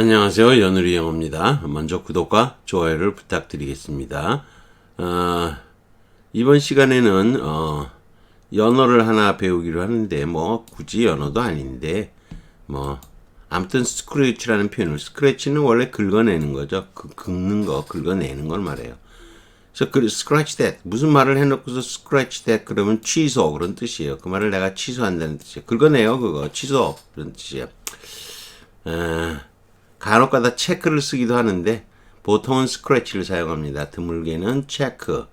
안녕하세요. 연우리 영어입니다. 먼저 구독과 좋아요를 부탁드리겠습니다. 어, 이번 시간에는 어, 연어를 하나 배우기로 하는데 뭐 굳이 연어도 아닌데 뭐 아무튼 스크래치라는 표현을 스크래치는 원래 긁어내는 거죠. 그, 긁는 거, 긁어내는 걸 말해요. 그래서 그 scratch that 무슨 말을 해놓고서 scratch that 그러면 취소 그런 뜻이에요. 그 말을 내가 취소한다는 뜻이에요. 긁어내요 그거 취소 그런 뜻이에요. 어, 간혹가다 체크를 쓰기도 하는데 보통은 스크래치를 사용합니다. 드물게는 체크.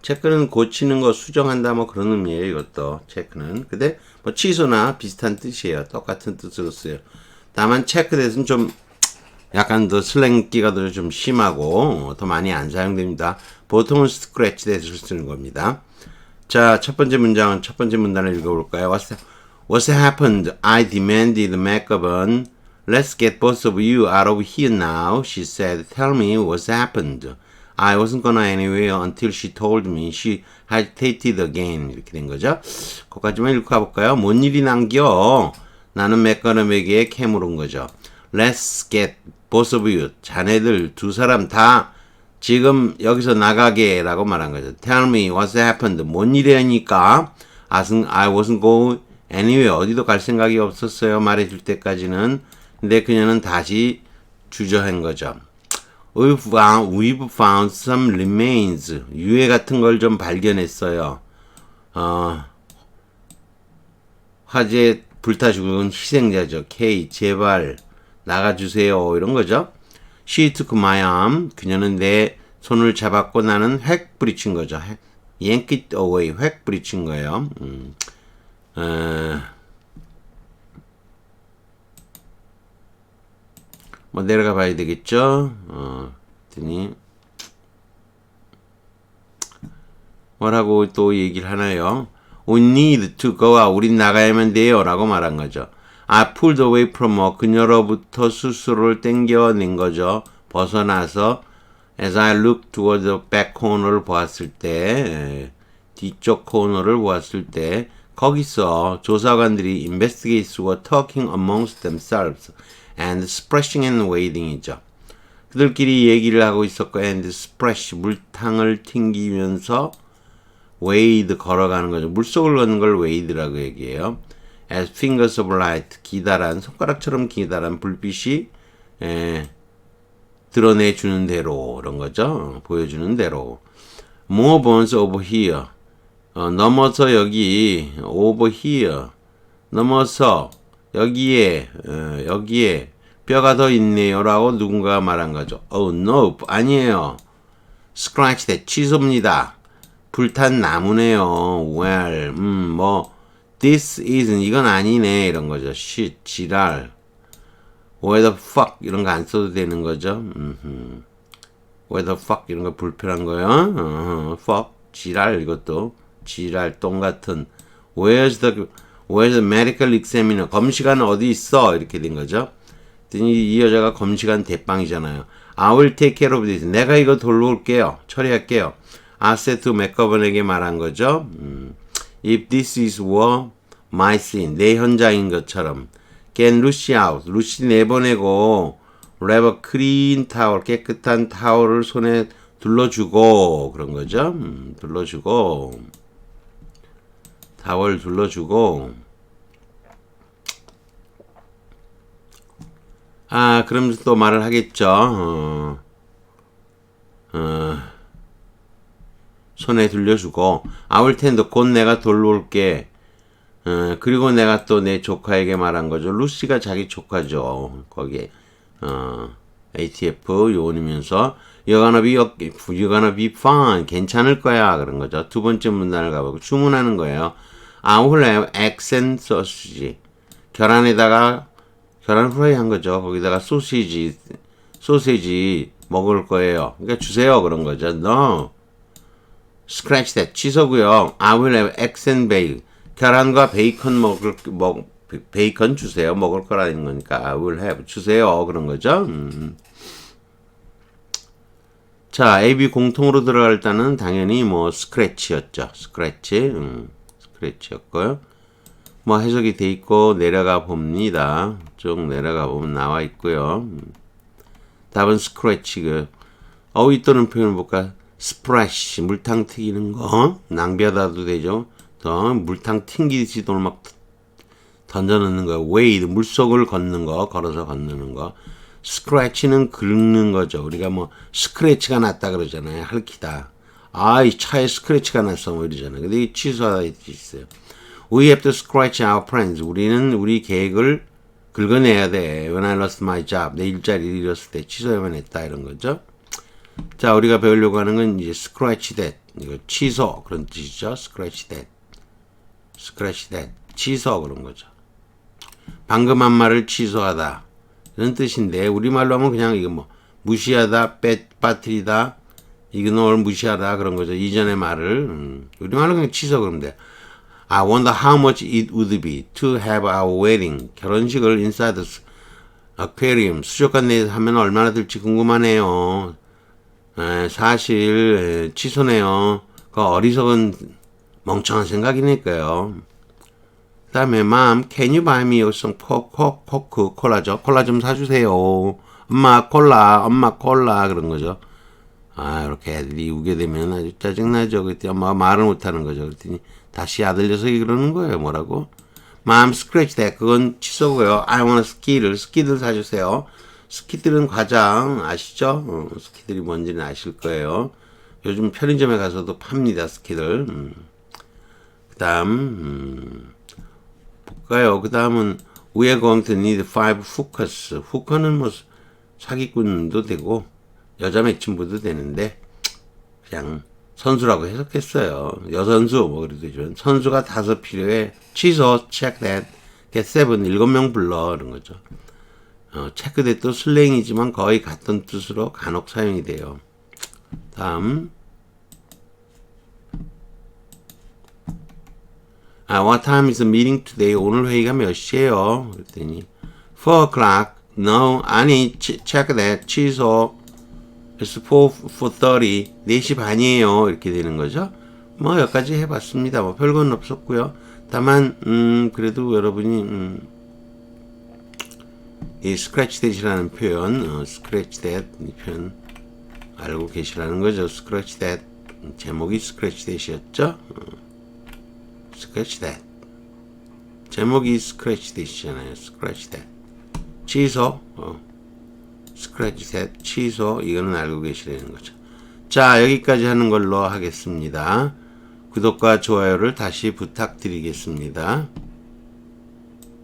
체크는 고치는 거 수정한다 뭐 그런 의미예요. 이것도 체크는. 근데 뭐 취소나 비슷한 뜻이에요. 똑같은 뜻으로 써요. 다만 체크 대신 좀 약간 더 슬랭기가 더 좀 심하고 더 많이 안 사용됩니다. 보통은 스크래치 대신을 쓰는 겁니다. 자, 첫 번째 문장은 첫 번째 문단을 읽어볼까요? What's, what's happened? I demanded McGovern. Let's get both of you out of here now, she said. Tell me what's happened. I wasn't gonna anywhere until she told me she hesitated again. 이렇게 된 거죠. 거기까지만 읽고 가볼까요? 뭔 일이 남겨? 나는 맥거럼에게 캐물은 거죠. Let's get both of you. 자네들 두 사람 다 지금 여기서 나가게 라고 말한 거죠. Tell me what's happened. 뭔 일이니까 I wasn't go anywhere. 어디도 갈 생각이 없었어요. 말해줄 때까지는. 근데 그녀는 다시 주저한 거죠. We've found, we've found some remains. 유해 같은 걸 좀 발견했어요. 어, 화재 불타 죽은 희생자죠. K, 제발 나가주세요. 이런 거죠. She took my arm. 그녀는 내 손을 잡았고 나는 획 부딪힌 거죠. yank it away. 획 부딪힌 거예요. 음. 어, 뭐 내려가 봐야 되겠죠. 어, 더니 뭐라고 또 얘기를 하나요? We need to go out. 우린 나가야만 돼요. 라고 말한 거죠. I pulled away from her. 그녀로부터 스스로를 땡겨낸 거죠. 벗어나서 as I looked toward the back corner를 보았을 때 뒤쪽 코너를 보았을 때 거기서 조사관들이 investigators were talking amongst themselves and splashing and wading이죠. 그들끼리 얘기를 하고 있었고 and splash 물탕을 튕기면서 wade 걸어가는 거죠. 물속을 걷는 걸 wade라고 얘기해요. as fingers of light 기다란 손가락처럼 기다란 불빛이 에, 드러내 주는 대로 그런 거죠. 보여주는 대로 more bones over here 어, 넘어서 여기 over here 넘어서 여기에 어, 여기에 뼈가 더 있네요라고 누군가 말한 거죠. Oh no 아니에요. Scratch that 취소입니다. 불탄 나무네요. Well 음 뭐 This isn't 이건 아니네 이런 거죠. shit 지랄. Where the fuck 이런 거 안 써도 되는 거죠. 음흠. Where the fuck 이런 거 불편한 거요. 어허. fuck 지랄 이것도 지랄 똥 같은. Where's the Where's the medical examiner? 검시관은 어디 있어? 이렇게 된 거죠. 이 여자가 검시관 대빵이잖아요. I will take care of this. 내가 이거 돌려올게요. 처리할게요. 아세트 맥거번에게 말한 거죠. 음. If this is were my scene, 내 현장인 것처럼. Get Lucy out. 루시 내보내고 a clean towel, 깨끗한 타월을 손에 둘러주고 그런 거죠. 음, 둘러주고 타월 둘러주고 아, 그럼 또 말을 하겠죠. 어, 어, 손에 들려주고 아울 텐데 곧 내가 돌아올게. 어, 그리고 내가 또 내 조카에게 말한 거죠. 루시가 자기 조카죠. 거기에 어, ATF 요원이면서 gonna be fine. 괜찮을 거야. 그런 거죠. 두 번째 문단을 가보고 주문하는 거예요. Eggs and sausage. 계란에다가 계란 후라이 한 거죠. 거기다가 소시지, 소세지 먹을 거예요. 그러니까 주세요. 그런 거죠. No. Scratch that. 취소고요. I will have. 계란과 베이컨 먹을, 먹, 베이컨 주세요. 먹을 거라는 거니까 I will have. 주세요. 그런 거죠. 음. 자, A, B 공통으로 들어갈 때는 당연히 뭐 스크래치였죠. 스크래치. 음, 스크래치였고요. 뭐 해석이 돼 있고 내려가 봅니다. 쭉 내려가 보면 나와 있고요. 음. 답은 스크래치 그 어휘 또는 표현을 볼까? 스프래시 물탕 튀기는 거 낭비하다도 되죠. 더 물탕 튕기듯이 돈을 막 던져 넣는 거. 웨이드 물속을 걷는 거 걸어서 걷는 거. 스크래치는 긁는 거죠. 우리가 뭐 스크래치가 났다 그러잖아요. 핥기다. 아, 이 차에 스크래치가 났어 뭐 이러잖아요. 근데 이 취소하다 있어요. We have to scratch our plans. 우리는 우리 계획을 긁어내야 돼. When I lost my job. 내 일자리를 잃었을 때 취소해만 했다 이런 거죠. 자, 우리가 배우려고 하는 건 이제 scratch that. 이거 취소 그런 뜻이죠. scratch that. scratch that. 취소 그런 거죠. 방금 한 말을 취소하다. 이런 뜻인데 우리말로 하면 그냥 이거 뭐 무시하다, 빼, 빠뜨리다, 이그노를 무시하다 그런 거죠. 이전의 말을 음, 우리말로 그냥 취소 그러면 돼. I wonder how much it would be to have our wedding 결혼식을 inside the aquarium 수족관 내에서 하면 얼마나 들지 궁금하네요. 에, 사실 에, 취소네요. 그 어리석은 멍청한 생각이니까요. 그 다음에 mom, can you buy me some coke, coke, 콜라죠. 콜라 좀 사주세요. 엄마 콜라, 엄마 콜라 그런 거죠. 아 이렇게 애들이 우게 되면 아주 짜증나죠. 그때 엄마가 말을 못하는 거죠. 그랬더니 다시 아들 녀석이 그러는 거예요. 뭐라고? Mom, scratch that. 그건 취소고요. I want 스키를 스키들 사주세요. 스키들은 과장 아시죠? 어, 스키들이 뭔지는 아실 거예요. 요즘 편의점에 가서도 팝니다. 스키들. 음. 그다음 음. 볼까요? 그 다음은 We are going to need five hookers. 후커는 뭐 사기꾼도 되고 여자 매춘부도 되는데 그냥 선수라고 해석했어요. 여선수 뭐 그래도 되지만 선수가 다섯 필요해. 취소 check that. get seven 일곱 명 불러 이런 거죠. 어, 체크 that도 슬랭이지만 거의 같은 뜻으로 간혹 사용이 돼요. 다음 아, what time is the meeting today? 오늘 회의가 몇 시에요? 그랬더니 4 o'clock. No, 아니, 치- check that. 취소. It's 4, 4.30. 4시 반이에요. 이렇게 되는 거죠. 뭐, 여기까지 해봤습니다. 뭐, 별건 없었고요. 다만, 음, 그래도 여러분이, 음, 이 scratch that이라는 표현, 어, that, 이 표현 알고 계시라는 거죠. that. 음, 제목이 scratch that이었죠. 어. scratch that. 제목이 scratch that이잖아요. scratch that. 취소. 어. Scratch that. 취소. 이거는 알고 계시라는 거죠. 자, 여기까지 하는 걸로 하겠습니다. 구독과 좋아요를 다시 부탁드리겠습니다.